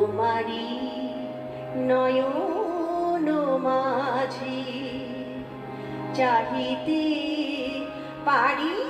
তোমারি নয়ন মাঝি চাহিতে পারি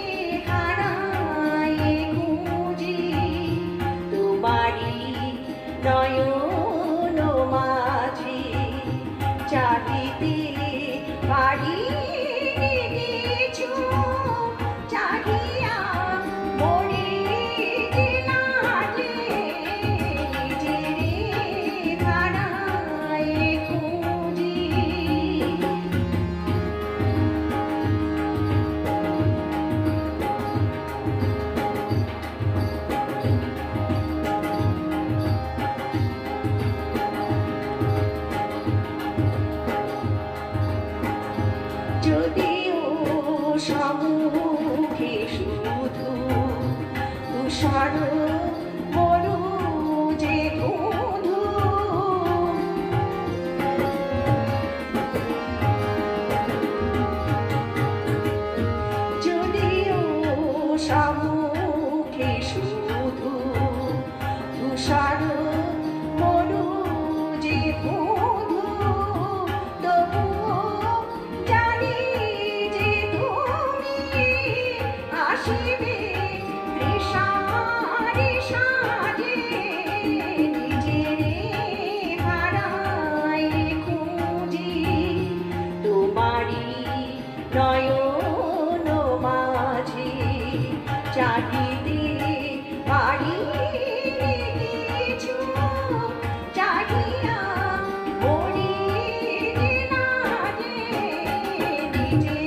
সম্মুখে শুধু? তুষার নয়ন মাঝি চাহিদি বাড়ি চাহিয়া মরি না নিজে।